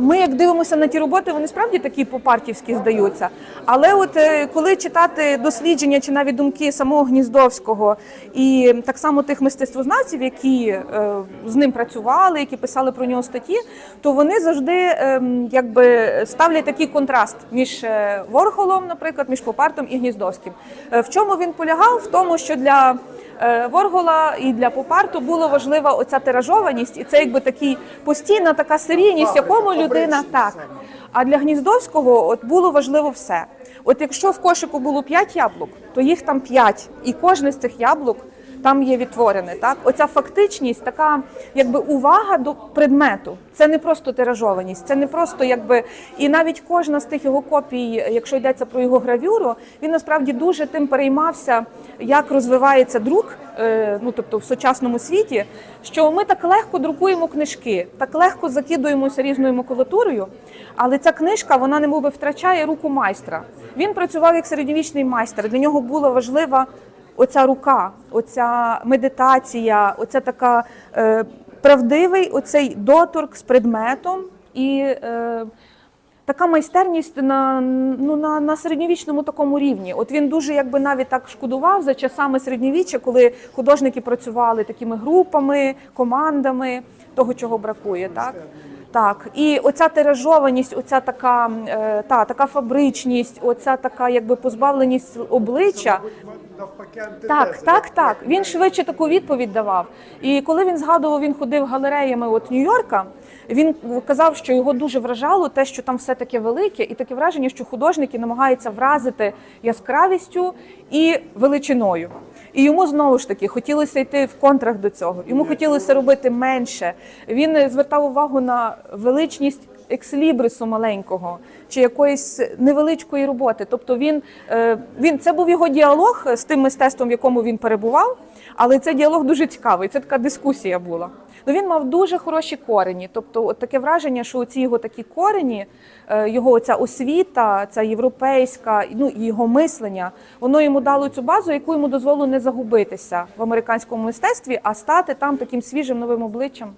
Ми, як дивимося на ті роботи, вони справді такі попартівські здаються. Але от е, коли читати дослідження чи навіть думки самого Гніздовського і так само тих мистецтвознавців, які е, з ним працювали, які писали про нього статті, то вони завжди ем, якби ставлять такий контраст між е, Ворхолом, наприклад, між Попартом і Гніздовським. Е, В чому він полягав? В тому, що для е, Воргола і для Попарту було важлива оця тиражованість, і це якби такий постійна така серійність, якому людина так. А для Гніздовського от було важливо все. От якщо в кошику було 5 яблук, то їх там 5, і кожне з цих яблук там є відтворене. Так, оця фактичність, така якби увага до предмету. Це не просто тиражованість, це не просто якби і навіть кожна з тих його копій, якщо йдеться про його гравюру, він насправді дуже тим переймався, як розвивається друк, е, ну тобто в сучасному світі, що ми так легко друкуємо книжки, так легко закидуємося різною макулатурою, але ця книжка вона немовби втрачає руку майстра. Він працював як середньовічний майстер. Для нього була важлива оця рука, оця медитація, оця така е, правдивий оцей доторк з предметом і. Е, Така майстерність на, ну, на, на середньовічному такому рівні. От він дуже якби навіть так шкодував за часами середньовіччя, коли художники працювали такими групами, командами того, чого бракує. Так? Так, і оця тиражованість, оця така, е, та, така фабричність, оця така якби позбавленість обличчя. Так, так, так. Він швидше таку відповідь давав. І коли він згадував, він ходив галереями от Нью-Йорка. Він казав, що його дуже вражало те, що там все таке велике, і таке враження, що художники намагаються вразити яскравістю і величиною. І йому знову ж таки хотілося йти в контрах до цього. Йому хотілося робити менше. Він звертав увагу на величність екслібрису маленького чи якоїсь невеличкої роботи. Тобто він, е, він це був його діалог з тим мистецтвом, в якому він перебував. Але цей діалог дуже цікавий. Це така дискусія була. Ну він мав дуже хороші корені. Тобто, от таке враження, що ці його такі корені, е, його оця освіта, ця європейська, ну його мислення, воно йому дало цю базу, яку йому дозволило не загубитися в американському мистецтві, а стати там таким свіжим новим обличчям.